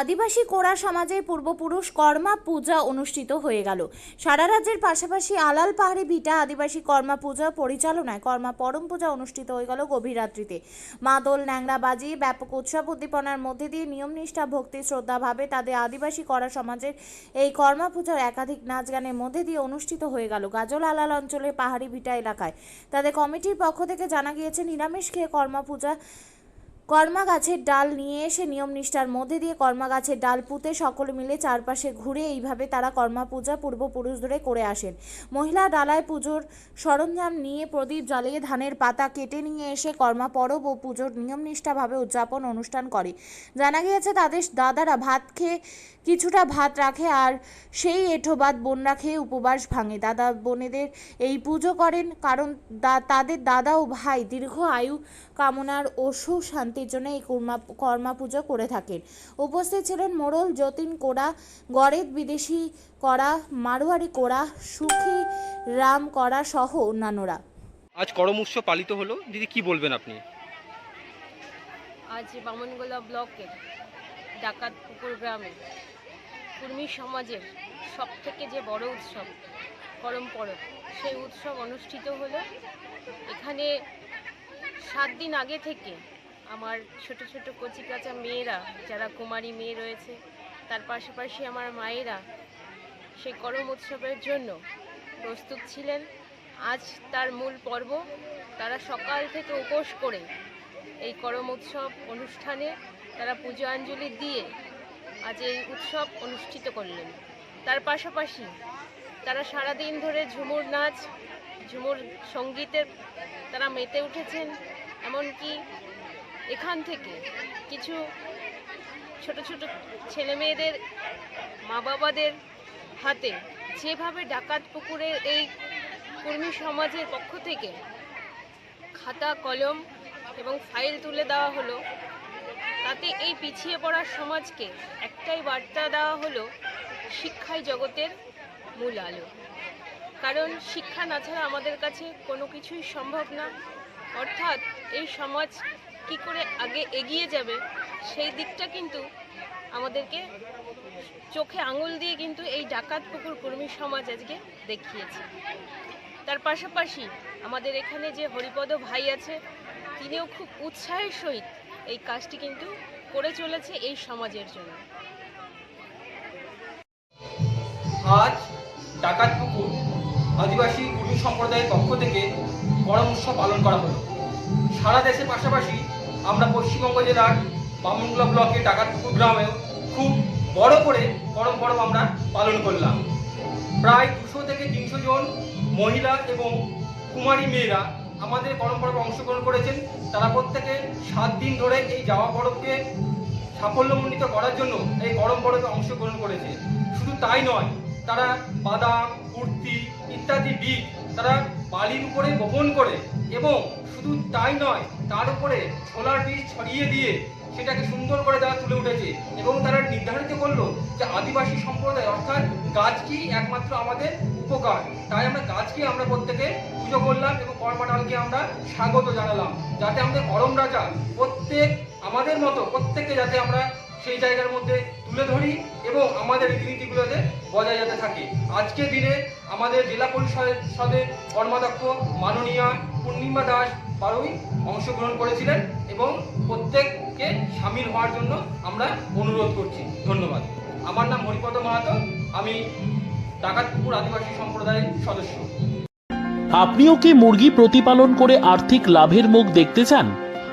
আদিবাসী কোড়া সমাজের পূর্বপুরুষ কর্মা পূজা অনুষ্ঠিত হয়ে গেল। সারা রাজ্যের পাশাপাশি আলাল পাহাড়ি ভিটা আদিবাসী কর্মা পূজা পরিচালনায় কর্মা পরম পূজা অনুষ্ঠিত হয়ে গেল গভীর রাত্রিতে। মাদল ন্যাংরা বাজিয়ে ব্যাপক উৎসব উদ্দীপনার মধ্যে দিয়ে নিয়ম নিষ্ঠা, ভক্তি শ্রদ্ধাভাবে তাদের আদিবাসী করা সমাজের এই কর্মা পূজার একাধিক নাচ গানের মধ্যে দিয়ে অনুষ্ঠিত হয়ে গেল গাজল আলাল অঞ্চলের পাহাড়ি ভিটা এলাকায়। তাদের কমিটির পক্ষ থেকে জানা গিয়েছে, নিরামিষ খেয়ে কর্মা পূজা কর্মা গাছের ডাল নিয়ে এসে নিয়ম নিষ্ঠার মধ্যে দিয়ে কর্মা গাছের ডাল পুঁতে সকলে মিলে চারপাশে ঘুরে এইভাবে তারা কর্মা পূজা পূর্বপুরুষ ধরে করে আসেন। মহিলা ডালায় পুজোর সরঞ্জাম নিয়ে প্রদীপ জ্বালিয়ে ধানের পাতা কেটে নিয়ে এসে কর্মা পরব ও পুজোর নিয়ম নিষ্ঠাভাবে উদযাপন অনুষ্ঠান করে। জানা গিয়েছে, তাদের দাদারা ভাত খেয়ে কিছুটা ভাত রাখে আর সেই এঁঠো ভাত বোনরা খেয়ে উপবাস ভাঙে। দাদা বোনেদের এই পুজো করেন কারণ তাদের দাদা ও ভাই দীর্ঘ আয়ু কামনার ও সুশান্তির জন্য এই কর্মা কর্মা পুজো করে থাকেন। উপস্থিত ছিলেন মোড়ল যতীন কোড়া গরেদ বিদেশি করা মারোয়ারি কোড়া সুখী রাম করা সহ অন্যান্যরা। আজ করম উৎসব পালিত হলো। দিদি কি বলবেন আপনি? আজ বামনগোলা ব্লকের ডাকাত পুকুর গ্রামে কুর্মী সমাজের সব থেকে যে বড় উৎসব করম পরব সেই উৎসব অনুষ্ঠিত হলো। এখানে সাত দিন আগে থেকে আমার ছোট ছোট কচি কাঁচা মেয়েরা, যারা কুমারী মেয়ে রয়েছে, তার পাশাপাশি আমার মায়েরা সেই করম উৎসবের জন্য প্রস্তুত ছিলেন। আজ তার মূল পর্ব, তারা সকাল থেকে উপোস করে এই করম উৎসব অনুষ্ঠানে তারা পুজো অঞ্জলি দিয়ে আজ এই উৎসব অনুষ্ঠিত করলেন। তার পাশাপাশি তারা সারাদিন ধরে ঝুমুর নাচ, ঝুমুর সঙ্গীতের তারা মেতে উঠেছেন, এমনকি এখান থেকে কিছু ছোট ছোট ছেলে মেয়েদের মা বাবাদের হাতে যেভাবে ডাকাত পুকুরের এই কর্মী সমাজের পক্ষ থেকে খাতা, কলম এবং ফাইল তুলে দেওয়া হলো, তাতে এই পিছিয়ে পড়া সমাজকে একটাই বার্তা দেওয়া হলো, শিক্ষাই জগতের মূল আলো। কারণ শিক্ষা না ছাড়া আমাদের কাছে কোনো কিছুই সম্ভব না। অর্থাৎ এই সমাজ কি করে আগে এগিয়ে যাবে, সেই দিকটা কিন্তু আমাদেরকে চোখে আঙুল দিয়ে কিন্তু এই ডাকাত পুকুর কর্মী সমাজ আজকে দেখিয়েছে। তার পাশাপাশি আমাদের এখানে যে হরিপদ ভাই আছে, তিনিও খুব উৎসাহের সহিত এই কাজটি কিন্তু করে চলেছে এই সমাজের জন্য। আজ ডাকাত পুকুর আদিবাসী কুর্মী সম্প্রদায়ের পক্ষ থেকে করম উৎসব পালন করা হলো। সারা দেশের পাশাপাশি আমরা পশ্চিমবঙ্গ জেলার বামনগুলা ব্লকে ডাকাতপুকুর গ্রামেও খুব বড় করে করম পরব আমরা পালন করলাম। প্রায় দুশো থেকে তিনশো জন মহিলা এবং কুমারী মেয়েরা আমাদের করম পরবে অংশগ্রহণ করেছেন। তারা প্রত্যেকে সাত দিন ধরে এই যাওয়া পরবকে সাফল্যমণ্ডিত করার জন্য এই গরম পরবে অংশগ্রহণ করেছে। শুধু তাই নয়, তারা বাদাম, কুর্তি ইত্যাদি বীজ তারা বালির উপরে বপন করে এবং শুধু তাই নয়, তার উপরে ছোলার বীজ ছড়িয়ে দিয়ে সেটাকে সুন্দর করে তারা তুলে উঠেছে এবং তারা নির্ধারিত করল যে আদিবাসী সম্প্রদায়, অর্থাৎ গাছটি একমাত্র আমাদের উপকার। তাই আমরা গাছকে আমরা প্রত্যেকে পুজো করলাম এবং কর্মাডালকে আমরা স্বাগত জানালাম, যাতে আমাদের করম রাজা প্রত্যেক আমাদের মতো, প্রত্যেককে যাতে আমরা সেই জায়গার মধ্যে তুলে ধরি এবং আমাদের রীতিনীতিগুলোতে বজায় যাতে থাকে। আজকের দিনে আমাদের জেলা পরিষদের কর্মাধ্যক্ষ মাননীয়া পূর্ণিমা দাস বারোই অংশগ্রহণ করেছিলেন এবং প্রত্যেককে সামিল হওয়ার জন্য আমরা অনুরোধ করছি। ধন্যবাদ। আমার নাম হরিপদ মাহাতো, আমি ডাকাতপুকুর আদিবাসী সম্প্রদায়ের সদস্য। আপনিও কি মুরগি প্রতিপালন করে আর্থিক লাভের মুখ দেখতে চান?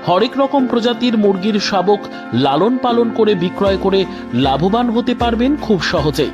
হরেক রকম প্রজাতির মুরগির শাবক লালন পালন করে বিক্রয় করে লাভবান হতে পারবেন খুব সহজেই।